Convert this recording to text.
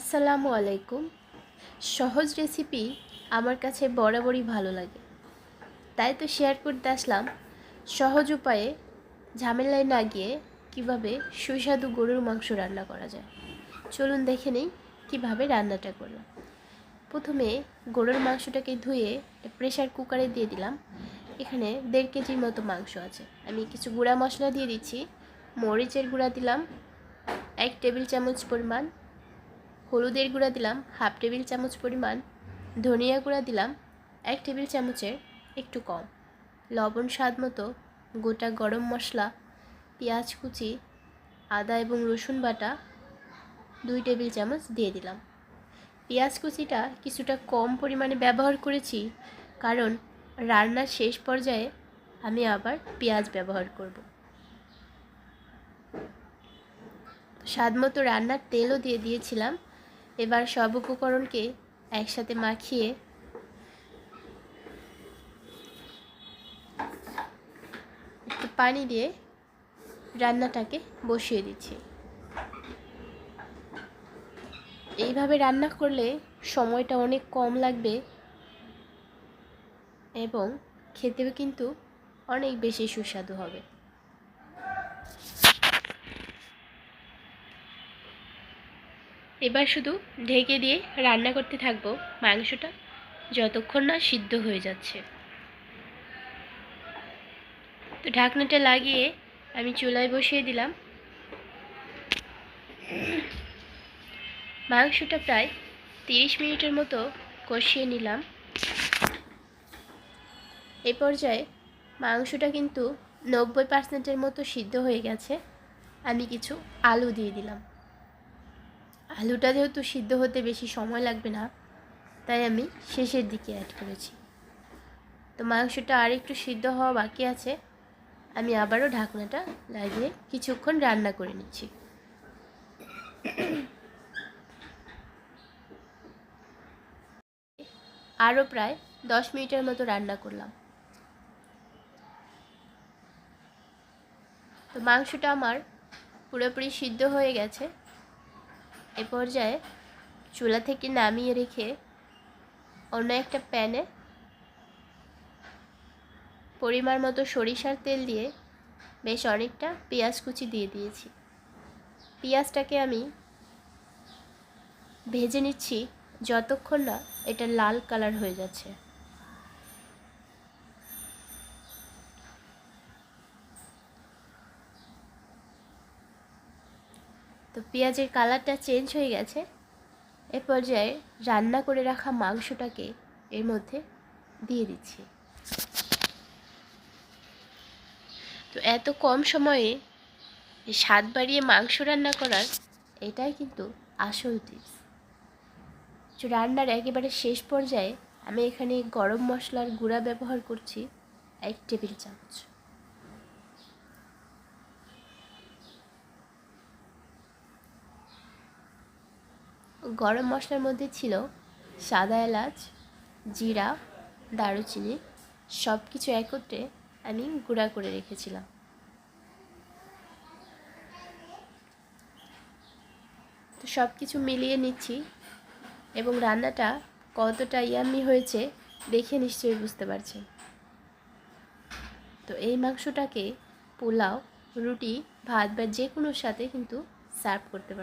আসসালামু আলাইকুম। সহজ রেসিপি আমার কাছে বরাবরই ভালো লাগে। তাই তো শেয়ার করতে আসলাম। সহজ উপায়ে ঝামেলায় না গিয়ে কীভাবে সুস্বাদু গরুর মাংস রান্না করা যায়। চলুন দেখে নিই কীভাবে রান্নাটা করলাম। প্রথমে গরুর মাংসটাকে ধুয়ে প্রেশার কুকারে দিয়ে দিলাম। এখানে দেড় কেজির মতো মাংস আছে। আমি কিছু গুঁড়া মশলা দিয়ে দিচ্ছি। মরিচের গুঁড়া দিলাম। এক টেবিল চামচ পরিমাণ হলুদের গুঁড়া দিলাম হাফ টেবিল চামচ পরিমাণ, ধনিয়া গুঁড়া দিলাম এক টেবিল চামচের একটু কম। লবণ স্বাদ মতো গোটা গরম মশলা, পেঁয়াজ কুচি, আদা এবং রসুন বাটা দুই টেবিল চামচ দিয়ে দিলাম। পেঁয়াজ কুচিটা কিছুটা কম পরিমাণে ব্যবহার করেছি কারণ রান্নার শেষ পর্যায়ে আমি আবার পেঁয়াজ ব্যবহার করব। স্বাদ মতো রান্নার তেলও দিয়ে দিয়েছিলাম। এবার সব উপকরণকে একসাথে মাখিয়ে একটু পানি দিয়ে রান্নাটাকে বসিয়ে দিচ্ছি। এইভাবে রান্না করলে সময়টা অনেক কম লাগবে এবং খেতেও কিন্তু অনেক বেশি সুস্বাদু হবে। এবার শুধু ঢেকে দিয়ে রান্না করতে থাকব মাংসটা, যতক্ষণ না সিদ্ধ হয়ে যাচ্ছে। তো ঢাকনাটা লাগিয়ে আমি চুলায় বসিয়ে দিলাম। মাংসটা প্রায় তিরিশ মিনিটের মতো কষিয়ে নিলাম। এ পর্যায়ে মাংসটা কিন্তু নব্বই পার্সেন্টের মতো সিদ্ধ হয়ে গেছে। আমি কিছু আলু দিয়ে দিলাম। আলুটা যেহেতু সিদ্ধ হতে বেশি সময় লাগবে না, তাই আমি শেষের দিকে অ্যাড করেছি। তো মাংসটা আর একটু সিদ্ধ হওয়া বাকি আছে, আমি আবারও ঢাকনাটা লাগিয়ে কিছুক্ষণ রান্না করে নিচ্ছি। আরও প্রায় দশ মিনিটের মতো রান্না করলাম। তো মাংসটা আমার পুরোপুরি সিদ্ধ হয়ে গেছে। এ পর্যায়ে চুলা থেকে নামিয়ে রেখে অন্য একটা প্যানে পরিমাণ মতো সরিষার তেল দিয়ে বেশ অনেকটা পেঁয়াজ কুচি দিয়ে দিয়েছি। পেঁয়াজটাকে আমি ভেজে নিচ্ছি যতক্ষণ না এটা লাল কালার হয়ে যাচ্ছে। পেঁয়াজের কালারটা চেঞ্জ হয়ে গেছে। এ পর্যায়ে রান্না করে রাখা মাংসটাকে এর মধ্যে দিয়ে দিচ্ছি। তো এত কম সময়ে স্বাদ বাড়িয়ে মাংস রান্না করার এটাই কিন্তু আসল টিপস তো রান্নার একেবারে শেষ পর্যায়ে আমি এখানে গরম মশলার গুঁড়া ব্যবহার করছি এক টেবিল চামচ। গরম মশলার মধ্যে ছিল সাদা এলাচ, জিরা, দারুচিনি সব কিছু একত্রে আমি গুঁড়া করে রেখেছিলাম। তো সব কিছু মিলিয়ে নিচ্ছি এবং রান্নাটা কতটা ইয়াম্মি হয়েছে দেখে নিশ্চয়ই বুঝতে পারছেন তো এই মাংসটাকে পোলাও, রুটি, ভাত বা যে কোনোর সাথে কিন্তু সার্ভ করতে পারেন